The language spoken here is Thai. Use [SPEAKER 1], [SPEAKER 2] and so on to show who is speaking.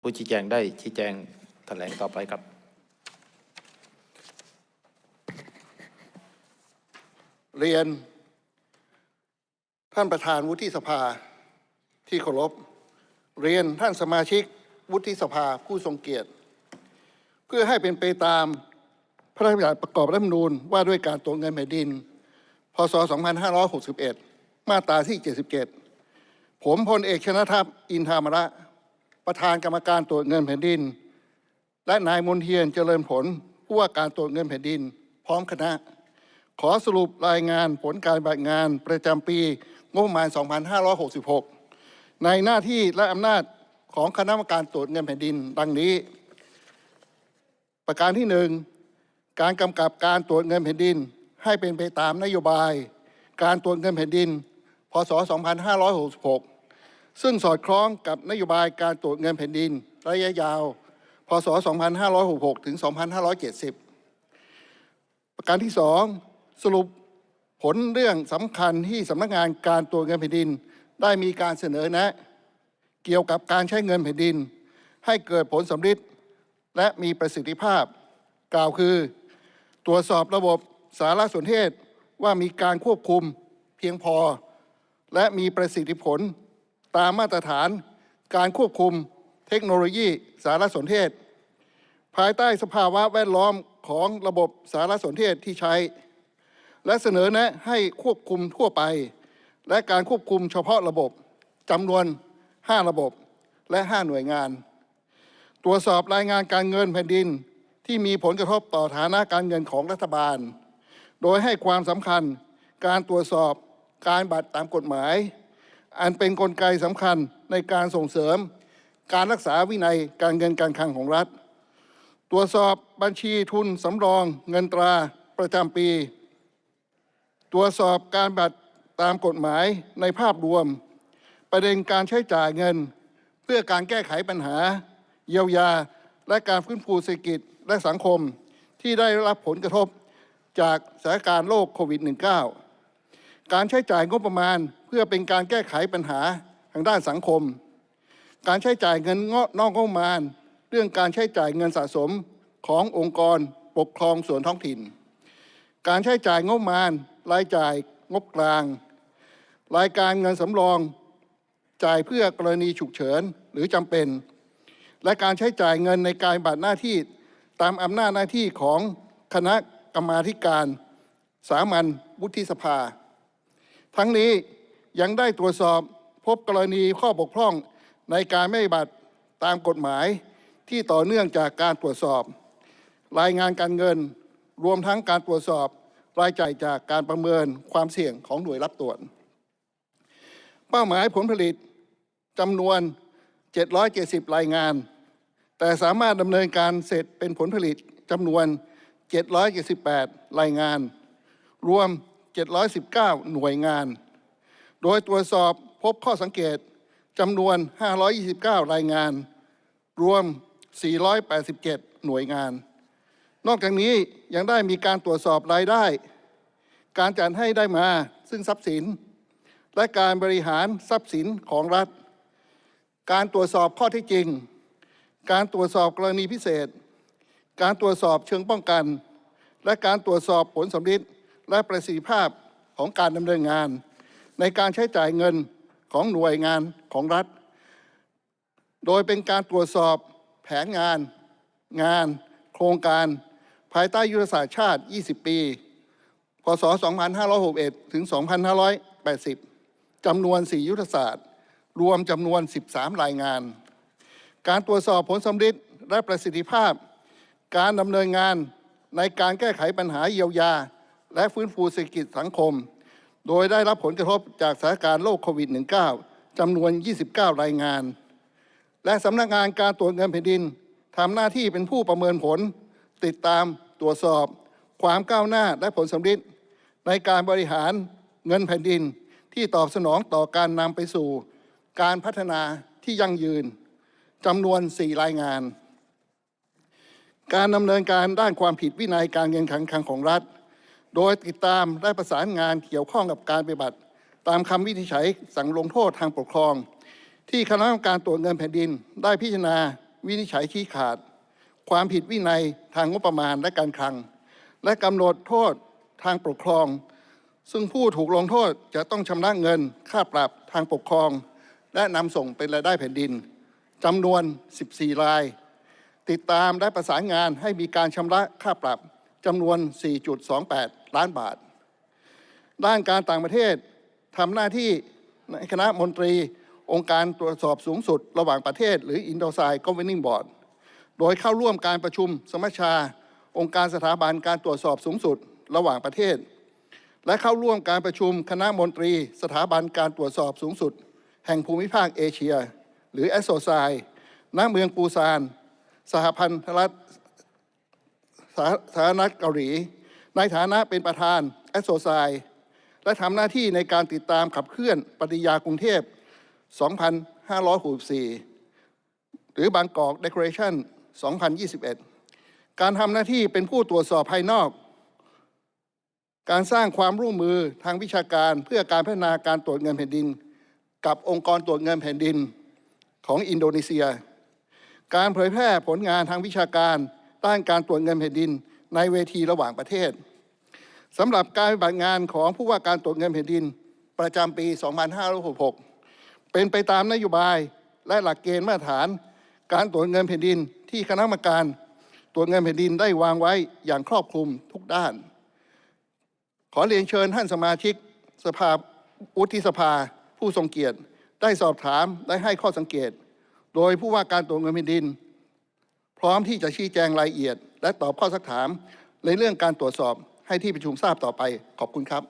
[SPEAKER 1] ผู้ชี้แจงได้ชี้แจงแถลงต่อไปครับ
[SPEAKER 2] เรียน ท่านประธานวุฒิสภาที่เคารพ เรียนท่านสมาชิกวุฒิสภาผู้ทรงเกียรติ เพื่อให้เป็นไปตามพระราชบัญญัติประกอบรัฐธรรมนูญว่าด้วยการตรวจเงินแผ่นดิน พศ 2561 มาตราที่ 77 ผมพลเอกชนะทัพอินทามระ ประธานกรรมการตรวจเงินแผ่นดิน และนายมนเทียนเจริญผลผู้ว่าการตรวจเงินแผ่นดิน พร้อมคณะ ขอสรุปรายงานผลการปฏิบัติงานประจำปีงบประมาณ 2566 ในหน้าที่และอำนาจของคณะกรรมการตรวจเงินแผ่นดิน ดังนี้ ประการที่หนึ่งการกำกับการตรวจเงินแผ่นดิน ให้เป็นไปตามนโยบาย การตรวจเงินแผ่นดิน พศ 2566 ซึ่งสอดคล้องกับนโยบายการตรวจเงินแผ่นดินระยะยาว พศ 2566 ถึง 2570 ประการที่สองสรุปผลเรื่องสำคัญที่สำนักงานการตรวจเงินแผ่นดิน ได้มีการเสนอแนะ เกี่ยวกับการใช้เงินแผ่นดิน ให้เกิดผลสำฤทธิ์และมีประสิทธิภาพ กล่าวคือ ตรวจสอบระบบสารสนเทศว่ามีการควบคุมเพียงพอ และมีประสิทธิผล ตามมาตรฐานการควบคุมเทคโนโลยีสารสนเทศ ภายใต้สภาวะแวดล้อมของระบบสารสนเทศที่ใช้ และเสนอแนะให้ควบคุมทั่วไป และการควบคุมเฉพาะระบบจำนวน 5 ระบบและ 5 หน่วยงาน ตรวจสอบรายงานการเงินแผ่นดินที่มีผลกระทบต่อฐานะการเงินของรัฐบาล โดยให้ความสำคัญการตรวจสอบการบัตรตามกฎหมาย อันเป็นนกลไกสำคัญในการส่งเสริม การรักษาวินัยการเงินการคลังของรัฐ ตรวจสอบบัญชีทุนสำรองเงินตราประจำปี ตรวจสอบการบัตรตามกฎหมายในภาพรวม ประเด็นการใช้จ่ายเงิน เพื่อการแก้ไขปัญหา เยียวยา และการฟื้นฟูเศรษฐกิจและสังคมที่ได้รับผลกระทบจากสถานการณ์โรคโควิด -19 การใช้จ่ายงบประมาณเพื่อเป็นการแก้ไขปัญหาทางด้านสังคม การใช้จ่ายเงินนอกงบประมาณ เรื่องการใช้จ่ายเงินสะสมขององค์กรปกครองส่วนท้องถิ่น การใช้จ่ายงบประมาณ รายจ่ายงบกลาง รายการเงินสำรอง จ่ายเพื่อกรณีฉุกเฉินหรือจำเป็น และการใช้จ่ายเงินในการบัตรหน้าที่ตามอำนาจหน้าที่ของคณะกรรมาธิการ สามัญวุฒิสภา ทั้งนี้ยังได้ตรวจสอบพบกรณีข้อบกพร่องในการไม่บัติตามกฎหมายที่ต่อเนื่องจากการตรวจสอบ รายงานการเงิน รวมทั้งการตรวจสอบรายจ่ายจากการประเมินความเสี่ยงของหน่วยรับตรวจ เป้าหมายผลผลิตจำนวน 770 รายงาน แต่สามารถดำเนินการเสร็จเป็นผลผลิตจำนวน 778 รายงาน รวม 719 หน่วยงาน โดยตรวจสอบพบข้อสังเกตจำนวน 529 รายงาน รวม 487 หน่วยงาน นอกจากนี้ยังได้มีการตรวจสอบรายได้ การจัดให้ได้มาซึ่งทรัพย์สิน และการบริหารทรัพย์สินของรัฐ การตรวจสอบข้อที่จริง การตรวจสอบกรณีพิเศษ การตรวจสอบเชิงป้องกัน และการตรวจสอบผลสำลิด และประสิทธิภาพของการดำเนินงาน ในการใช้จ่ายเงินของหน่วยงานของรัฐ โดยเป็นการตรวจสอบแผนงาน งาน โครงการ ภายใต้ยุทธศาสตร์ชาติ 20 ปี พศ 2561 ถึง 2580 จำนวน 4 ยุทธศาสตร์ รวมจำนวน 13 รายงาน การตรวจสอบผลสำลิดและประสิทธิภาพ การดำเนินงานในการแก้ไขปัญหาเยียวยา และฟื้นฟูเศรษฐกิจสังคม โดยได้รับผลกระทบจากสถานการณ์โรคโควิด -19 จำนวน 29 รายงาน และสำนักงานการตรวจเงินแผ่นดินทำหน้าที่เป็นผู้ประเมินผล ติดตามตรวจสอบ ความก้าวหน้าและผลสำลิดในการบริหารเงินแผ่นดินที่ตอบสนองต่อการนำไปสู่ การพัฒนาที่ยั่งยืนจำนวน 4 รายงาน การดำเนินการด้านความผิดวินัยการเงินการคลังของรัฐ โดยติดตามและประสานงานเกี่ยวข้องกับการปฏิบัติ ตามคำวินิจฉัยสั่งลงโทษทางปกครอง ที่คณะกรรมการตรวจเงินแผ่นดิน ได้พิจารณาวินิจฉัยชี้ขาด ความผิดวินัยทางงบประมาณและการคลัง และกำหนดโทษทางปกครอง ซึ่งผู้ถูกลงโทษจะต้องชำระเงินค่าปรับทางปกครอง และนำส่งเป็นรายได้แผ่นดินจำนวน 14 ราย ติดตามและประสานงานให้มีการชำระค่าปรับ จำนวน 4.28 ล้านบาท ด้านการต่างประเทศทำหน้าที่ในคณะมนตรีองค์การตรวจสอบสูงสุดระหว่างประเทศ หรือ i n d o s i d e Governing Board โดยเข้าร่วมการประชุมสมัชชา องค์การสถาบันการตรวจสอบสูงสุดระหว่างประเทศ และเข้าร่วมการประชุมคณะมนตรี สถาบันการตรวจสอบสูงสุด แห่งภูมิภาคเอเชีย หรือแอสโซไซณเมืองปูซาน สหพันธรัฐ สาธารณรัฐเกาหลี ในฐานะเป็นประธานแอสโซไซและทำหน้าที่ในการติดตามขับเคลื่อนปฏิญญากรุงเทพ 2564 หรือบางกอก Declaration 2021 การทำหน้าที่เป็นผู้ตรวจสอบภายนอก การสร้างความร่วมมือทางวิชาการเพื่อการพัฒนาการตรวจเงินแผ่นดิน กับองค์กรตรวจเงินแผ่นดินของอินโดนีเซีย การเผยแพร่ผลงานทางวิชาการ ด้านการตรวจเงินแผ่นดินในเวทีระหว่างประเทศสำหรับการปฏิบัติงานของผู้ว่าการตรวจเงินแผ่นดินประจำปี 2566 เป็นไปตามนโยบายและหลักเกณฑ์มาตรฐาน การตรวจเงินแผ่นดินที่คณะกรรมการตรวจเงินแผ่นดินได้วางไว้อย่างครอบคลุมทุกด้าน ขอเรียนเชิญท่านสมาชิกสภาวุฒิสภาผู้ทรงเกียรติ ได้สอบถามได้ให้ข้อสังเกต โดยผู้ว่าการตรวจเงินแผ่นดิน พร้อมที่จะชี้แจงรายละเอียด และตอบข้อสักถามในเรื่องการตรวจสอบให้ที่ประชุมทราบต่อไปขอบคุณครับ